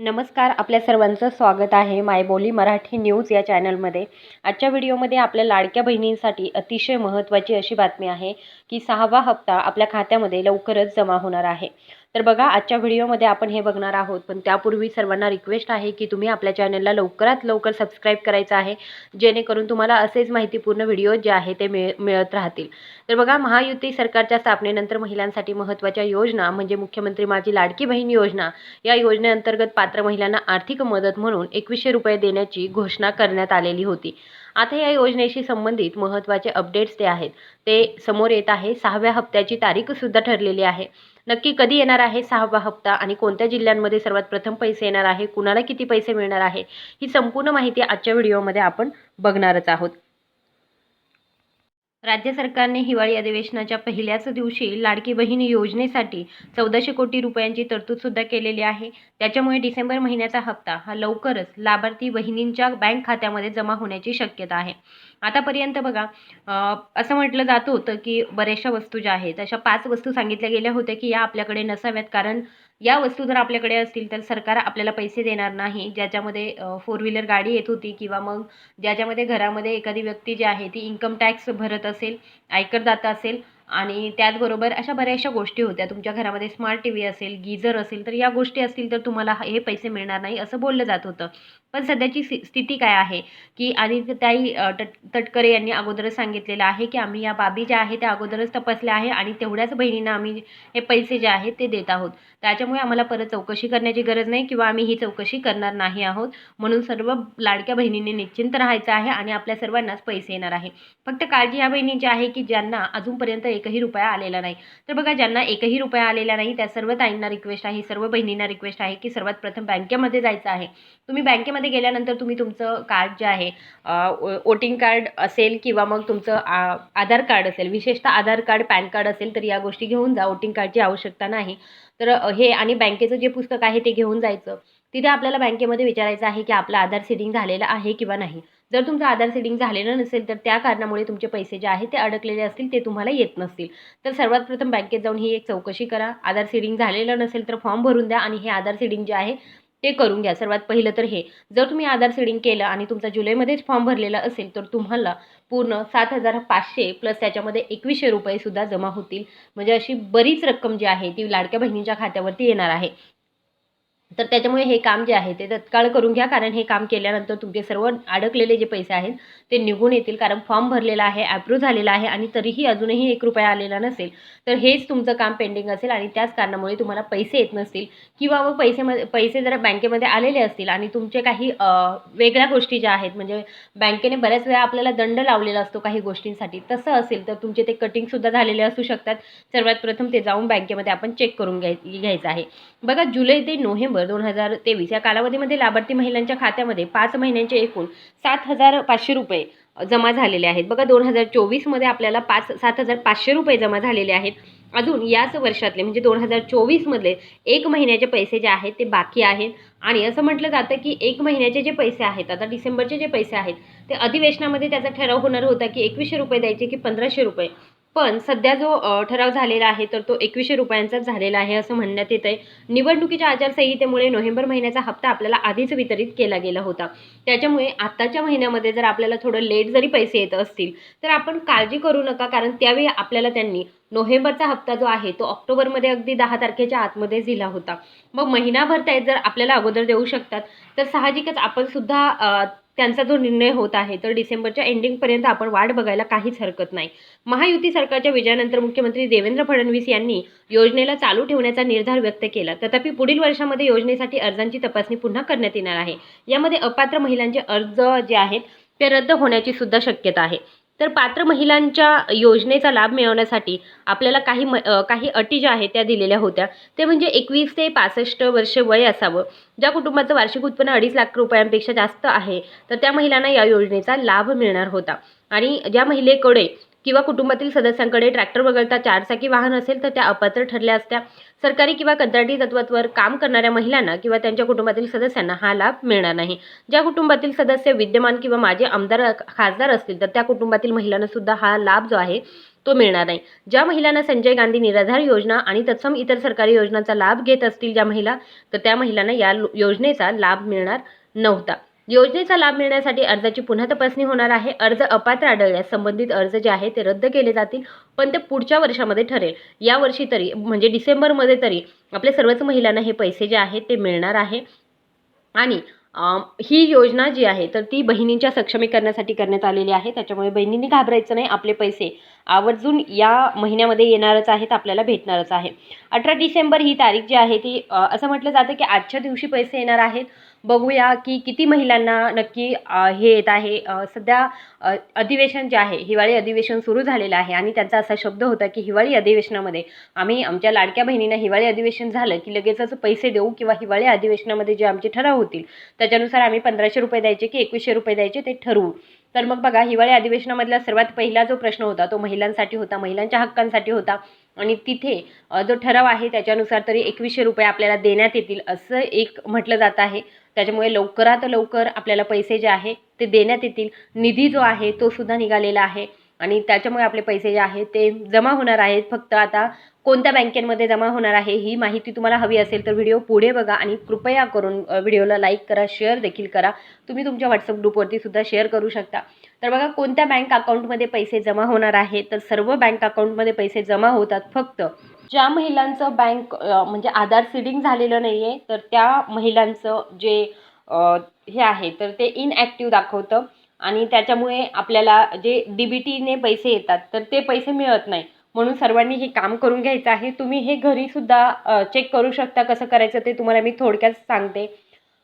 नमस्कार आपल्या सर्वांचं स्वागत आहे मायबोली मराठी न्यूज या चॅनलमध्ये. आजच्या व्हिडिओमध्ये आपल्या लाडक्या बहिणींसाठी अतिशय महत्त्वाची अशी बातमी आहे की सहावा हप्ता आपल्या खात्यामध्ये लवकरच जमा होणार आहे. तर बघा आजच्या व्हिडिओमध्ये आपण हे बघणार आहोत. पण त्यापूर्वी सर्वांना रिक्वेस्ट आहे की तुम्ही आपल्या चॅनलला लवकरात लवकर सबस्क्राईब करायचं आहे. जेणेकरून तुम्हाला असेच माहितीपूर्ण व्हिडिओ जे आहे ते मिळ मिळत राहतील. तर बघा महायुती सरकारच्या स्थापनेनंतर महिलांसाठी महत्त्वाच्या योजना म्हणजे मुख्यमंत्री माझी लाडकी बहीण योजना या योजनेअंतर्गत पात्र महिलांना आर्थिक मदत म्हणून एकवीसशे रुपये देण्याची घोषणा करण्यात आलेली होती. आता या योजनेशी संबंधित महत्त्वाचे अपडेट्स ते आहेत ते समोर येत आहे. सहाव्या हप्त्याची तारीखसुद्धा ठरलेली आहे. नक्की कधी येणार आहे सहावा हप्ता आणि कोणत्या जिल्ह्यांमध्ये सर्वात प्रथम पैसे येणार आहे कुणाला किती पैसे मिळणार आहे ही संपूर्ण माहिती आजच्या व्हिडिओमध्ये आपण बघणारच आहोत. राज्य सरकारने हिवाळी अधिवेशनाच्या पहिल्याच दिवशी लाडकी बहीण योजनेसाठी चौदाशे कोटी रुपयांची तरतूदसुद्धा केलेली आहे. त्याच्यामुळे डिसेंबर महिन्याचा हप्ता हा लवकरच लाभार्थी बहिणींच्या बँक खात्यामध्ये जमा होण्याची शक्यता आहे. आतापर्यंत बघा असं म्हटलं जात होतं की बऱ्याचशा वस्तू ज्या आहेत अशा पाच वस्तू सांगितल्या गेल्या होत्या की या आपल्याकडे नसाव्यात. कारण या वस्तू जर आपल्याकडे असतील तर सरकार आपल्याला पैसे देणार नाही. ज्याच्यामध्ये फोर व्हीलर गाडी येत होती किंवा मग ज्याच्यामध्ये घरामध्ये एखादी व्यक्ती जी आहे ती इन्कम टॅक्स भरत असेल आयकरदाता असेल आणि त्याचबरोबर अशा बऱ्याचशा गोष्टी होत्या. तुमच्या घरामध्ये स्मार्ट टी व्ही असेल गीझर असेल तर या गोष्टी असतील तर तुम्हाला हे पैसे मिळणार नाही असं बोललं जात होतं. पण सध्याची स्थिती स्थिती काय आहे? की आदित्यताई त्याही तट तटकरे यांनी अगोदरच सांगितलेलं आहे की आम्ही या बाबी ज्या आहे त्या अगोदरच तपासल्या आहे आणि तेवढ्याच बहिणींना आम्ही हे पैसे जे आहेत ते देत आहोत. त्याच्यामुळे आम्हाला परत चौकशी करण्याची गरज नाही किंवा आम्ही ही चौकशी करणार नाही आहोत. म्हणून सर्व लाडक्या बहिणींनी निश्चिंत राहायचं आहे आणि आपल्या सर्वांनाच पैसे येणार आहे. फक्त काळजी या बहिणींची आहे की ज्यांना अजूनपर्यंत एकही रुपया आलेला नाही. तर बघा ज्यांना एकही रुपया आलेला नाही त्या सर्व ताईंना रिक्वेस्ट आहे सर्व बहिणींना रिक्वेस्ट आहे की सर्वात प्रथम बँकेमध्ये जायचं आहे. तुम्ही बँकेमध्ये गेल्यानंतर तुम्ही तुमचं कार्ड जे आहे वोटिंग कार्ड असेल किंवा मग तुमचं आ- आधार कार्ड असेल विशेषतः आधार कार्ड पॅन कार्ड असेल तर या गोष्टी घेऊन जा. वोटिंग कार्डची आवश्यकता नाही. तर हे आणि बँकेचं जे पुस्तक आहे ते घेऊन जायचं. तिथे आपल्याला बँकेमध्ये विचारायचं आहे की आपलं आधार सीडिंग झालेलं आहे किंवा नाही. जर तुमचं आधार सीडिंग झालेलं नसेल तर त्या कारणामुळे तुमचे पैसे जे आहे ते अडकलेले असतील ते तुम्हाला येत नसतील. तर सर्वात प्रथम बँकेत जाऊन ही एक चौकशी करा. आधार सीडिंग झालेलं नसेल तर फॉर्म भरून द्या आणि हे आधार सीडिंग जे आहे ते करून घ्या. सर्वात पहिलं तर हे. जर तुम्ही आधार सीडिंग केलं आणि तुमचा जुलैमध्येच फॉर्म भरलेला असेल तर तुम्हाला पूर्ण सात हजार पाचशे प्लस त्याच्यामध्ये एकवीसशे रुपयेसुद्धा जमा होतील. म्हणजे अशी बरीच रक्कम जी आहे ती लाडक्या बहिणींच्या खात्यावरती येणार आहे. तर त्याच्यामुळे हे काम जे आहे ते तत्काळ करून घ्या कारण हे काम केल्यानंतर तुमचे सर्व अडकलेले जे पैसे आहेत ते निघून येतील कारण फॉर्म भरलेला आहे ॲप्रूव्ह झालेला आहे आणि तरीही अजूनही एक रुपया आलेला नसेल तर हेच तुमचं काम पेंडिंग असेल आणि त्याच कारणामुळे तुम्हाला पैसे येत नसतील किंवा मग पैसेमध्ये पैसे जर बँकेमध्ये आलेले असतील आणि तुमचे काही वेगळ्या गोष्टी ज्या आहेत म्हणजे बँकेने बऱ्याच वेळा आपल्याला दंड लावलेला असतो काही गोष्टींसाठी तसं असेल तर तुमचे ते कटिंगसुद्धा झालेले असू शकतात. सर्वात प्रथम ते जाऊन बँकेमध्ये आपण चेक करून घ्याय घ्यायचं आहे. बघा जुलै ते नोव्हेंबर दोन हजार तेवीस या कालावधीमध्ये लाभार्थी महिलांच्या खात्यामध्ये पाच महिन्यांचे एकूण सात हजार पाचशे रुपये जमा झालेले आहेत. बघा दोन हजार चोवीसमध्ये आपल्याला पाच सात हजार पाचशे रुपये जमा झालेले आहेत. अजून याच वर्षातले म्हणजे दोन हजार चोवीसमधले एक महिन्याचे पैसे जे आहेत ते बाकी आहेत. आणि असं म्हटलं जातं की एक महिन्याचे जे पैसे आहेत आता डिसेंबरचे जे पैसे आहेत ते अधिवेशनामध्ये त्याचा ठराव होणार होता की एकवीसशे रुपये द्यायचे की पंधराशे रुपये. पण सध्या जो ठराव झालेला आहे तर तो एकवीसशे रुपयांचाच झालेला आहे असं म्हणण्यात येत आहे निवडणुकीच्या आचारसंहितेमुळे नोव्हेंबर महिन्याचा हप्ता आपल्याला आधीच वितरित केला गेला होता. त्याच्यामुळे आत्ताच्या महिन्यामध्ये जर आपल्याला थोडं लेट जरी पैसे येत असतील तर आपण काळजी करू नका कारण त्यावेळी आपल्याला त्यांनी नोव्हेंबरचा हप्ता जो आहे तो ऑक्टोबरमध्ये अगदी दहा तारखेच्या आतमध्ये दिला होता. मग महिनाभर ते जर आपल्याला अगोदर देऊ शकतात तर साहजिकच आपण सुद्धा त्यांचा जो निर्णय होत आहे तर डिसेंबरच्या एंडिंगपर्यंत आपण वाट बघायला काहीच हरकत नाही. महायुती सरकारच्या विजयानंतर मुख्यमंत्री देवेंद्र फडणवीस यांनी योजनेला चालू ठेवण्याचा निर्धार व्यक्त केला. तथापि पुढील वर्षामध्ये योजनेसाठी अर्जांची तपासणी पुन्हा करण्यात येणार आहे. यामध्ये अपात्र महिलांचे अर्ज जे आहेत ते रद्द होण्याची सुद्धा शक्यता आहे. तर पात्र महिलांच्या योजनेचा लाभ मिळवण्यासाठी आपल्याला काही म काही अटी ज्या आहेत त्या दिलेल्या होत्या. ते म्हणजे एकवीस ते पासष्ट वर्ष वय असावं. ज्या कुटुंबाचं वार्षिक उत्पन्न अडीच लाख रुपयांपेक्षा जास्त आहे तर त्या महिलांना या योजनेचा लाभ मिळणार होता. आणि ज्या महिलेकडे किंवा कुटुंबातील सदस्यांकडे ट्रॅक्टर वगळता चारचाकी वाहन असेल तर त्या अपात्र ठरल्या असत्या. सरकारी किंवा कंत्राटी तत्वावर काम करणाऱ्या महिलांना किंवा त्यांच्या कुटुंबातील सदस्यांना हा लाभ मिळणार नाही. ज्या कुटुंबातील सदस्य विद्यमान किंवा माजी आमदार खासदार असतील तर त्या कुटुंबातील महिलांना सुद्धा हा लाभ जो आहे तो मिळणार नाही. ज्या महिलांना संजय गांधी निराधार योजना आणि तत्सम इतर सरकारी योजनांचा लाभ घेत असतील ज्या महिला तर त्या महिलांना या योजनेचा लाभ मिळणार नव्हता. योजनेचा लाभ मिळण्यासाठी अर्जाची पुन्हा तपासणी होणार आहे. अर्ज अपात्र आढळल्यास संबंधित अर्ज जे आहे ते रद्द केले जातील पण ते पुढच्या वर्षामध्ये ठरेल. या वर्षी तरी म्हणजे डिसेंबरमध्ये तरी आपल्या सर्वच महिलांना हे पैसे जे आहेत ते मिळणार आहे. आणि ही योजना जी आहे तर ती बहिणींच्या सक्षमीकरणासाठी करण्यात आलेली आहे. त्याच्यामुळे बहिणींनी घाबरायचं नाही. आपले पैसे आवर्जून या महिन्यामध्ये येणारच आहेत आपल्याला भेटणारच आहे अठरा डिसेंबर ही तारीख जी आहे ती असं म्हटलं जातं की आजच्या दिवशी पैसे येणार आहेत. बघूया की किती महिलांना नक्की हे येत आहे. सध्या अधिवेशन जे आहे हिवाळी अधिवेशन सुरू झालेलं आहे आणि त्यांचा असा शब्द होता की हिवाळी अधिवेशनामध्ये आम्ही आमच्या लाडक्या बहिणींना हिवाळी अधिवेशन झालं की लगेचच पैसे देऊ किंवा हिवाळी अधिवेशनामध्ये जे आमचे ठराव होतील त्याच्यानुसार आम्ही पंधराशे रुपये द्यायचे की एकवीसशे रुपये द्यायचे ते ठरवू. तर मग बघा हिवाळी अधिवेशनामधला सर्वात पहिला जो प्रश्न होता तो महिलांसाठी होता महिलांच्या हक्कांसाठी होता. आणि तिथे जो ठराव आहे त्याच्यानुसार तरी एकवीसशे रुपये आपल्याला देण्यात येतील असं एक म्हटलं जात आहे. त्याच्यामुळे लवकरात लवकर आपल्याला पैसे जे आहे ते देण्यात येतील. निधी जो आहे तो सुद्धा निघालेला आहे. आणि त्याच्यामुळे आपले पैसे जे आहेत ते जमा होणार आहेत. फक्त आता कोणत्या बँकेमध्ये जमा होणार आहे ही माहिती तुम्हाला हवी असेल तर व्हिडिओ पुढे बघा आणि कृपया करून व्हिडिओला लाईक करा शेअर देखील करा. तुम्ही तुमच्या व्हॉट्सअप ग्रुपवरती सुद्धा शेअर करू शकता. तर बघा कोणत्या बँक अकाउंटमध्ये पैसे जमा होणार आहे तर सर्व बँक अकाउंटमध्ये पैसे जमा होतात फक्त ज्या महिलांचं बँक म्हणजे आधार सीडिंग झालेलं नाही आहे तर त्या महिलांचं जे हे आहे तर ते इनॲक्टिव्ह दाखवतं. आणि त्याच्यामुळे आपल्याला जे डी बी टीने पैसे येतात तर ते पैसे मिळत नाही. म्हणून सर्वांनी हे काम करून घ्यायचं आहे. तुम्ही हे घरीसुद्धा चेक करू शकता कसं करायचं ते तुम्हाला मी थोडक्यात सांगते.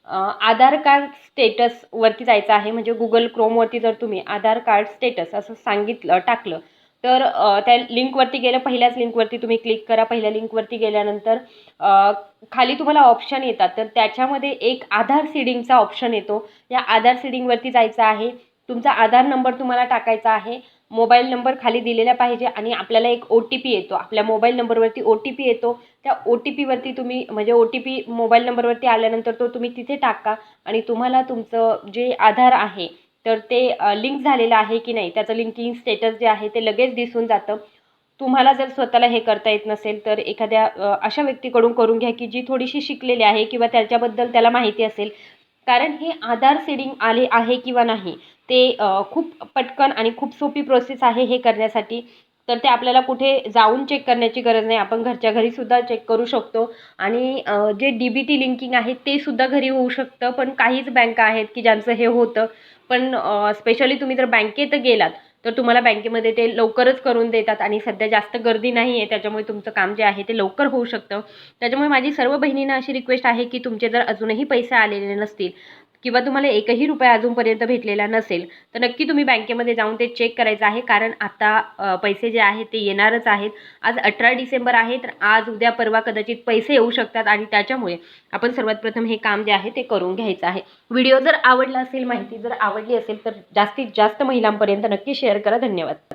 आधार कार्ड स्टेटसवरती जायचं आहे. म्हणजे गुगल क्रोमवरती जर तुम्ही आधार कार्ड स्टेटस असं सांगितलं टाकलं तर त्या लिंकवरती गेलं पहिल्याच लिंकवरती तुम्ही क्लिक करा. पहिल्या लिंकवरती गेल्यानंतर खाली तुम्हाला ऑप्शन येतात. तर त्याच्यामध्ये एक आधार सीडिंगचा ऑप्शन येतो. या आधार सीडिंगवरती जायचं आहे. तुमचा आधार नंबर तुम्हाला टाकायचा आहे. मोबाईल नंबर खाली दिलेला पाहिजे आणि आपल्याला एक ओ टी पी येतो. आपल्या मोबाईल नंबरवरती ओ टी पी येतो. त्या ओ टी पीवरती तुम्ही म्हणजे ओ टी पी मोबाईल नंबरवरती आल्यानंतर तो तुम्ही तिथे टाका आणि तुम्हाला तुमचं जे आधार आहे तर ते लिंक झालेलं आहे की नाही त्याचं लिंकिंग स्टेटस जे आहे ते लगेच दिसून जातं. तुम्हाला जर स्वतःला हे करता येत नसेल तर एखाद्या अशा व्यक्तीकडून करून घ्या की जी थोडीशी शिकलेली आहे किंवा त्याच्याबद्दल त्याला माहिती असेल. कारण हे आधार सीडिंग आले आहे किंवा नाही ते खूप पटकन आणि खूप सोपी प्रोसेस आहे हे करण्यासाठी. तर ते आपल्याला कुठे जाऊन चेक करण्याची गरज नाही. आपण घरच्या घरीसुद्धा चेक करू शकतो. आणि जे डी बी टी लिंकिंग आहे ते सुद्धा घरी होऊ शकतं. पण काहीच बँका आहेत की ज्यांचं हे होतं. पण स्पेशली तुम्ही जर बँकेत गेलात तर तुम्हाला बँकेमध्ये ते लवकरच करून देतात. आणि सध्या जास्त गर्दी नाही आहे त्याच्यामुळे तुमचं काम जे आहे ते लवकर होऊ शकतं. त्याच्यामुळे माझी सर्व बहिणींना अशी रिक्वेस्ट आहे की तुमचे जर अजूनही पैसे आलेले नसतील किंवा तुम्हाला एकही रुपया अजूनपर्यंत भेटलेला नसेल तर नक्की तुम्ही बँकेमध्ये जाऊन ते चेक करायचं आहे. कारण आता पैसे जे आहेत ते येणारच आहेत. आज अठरा डिसेंबर आहे तर आज उद्या परवा कदाचित पैसे येऊ शकतात आणि त्याच्यामुळे आपण सर्वात प्रथम हे काम जे आहे ते करून घ्यायचं आहे. व्हिडिओ जर आवडला असेल माहिती जर आवडली असेल तर जास्तीत जास्त महिलांपर्यंत नक्की शेअर करा. धन्यवाद.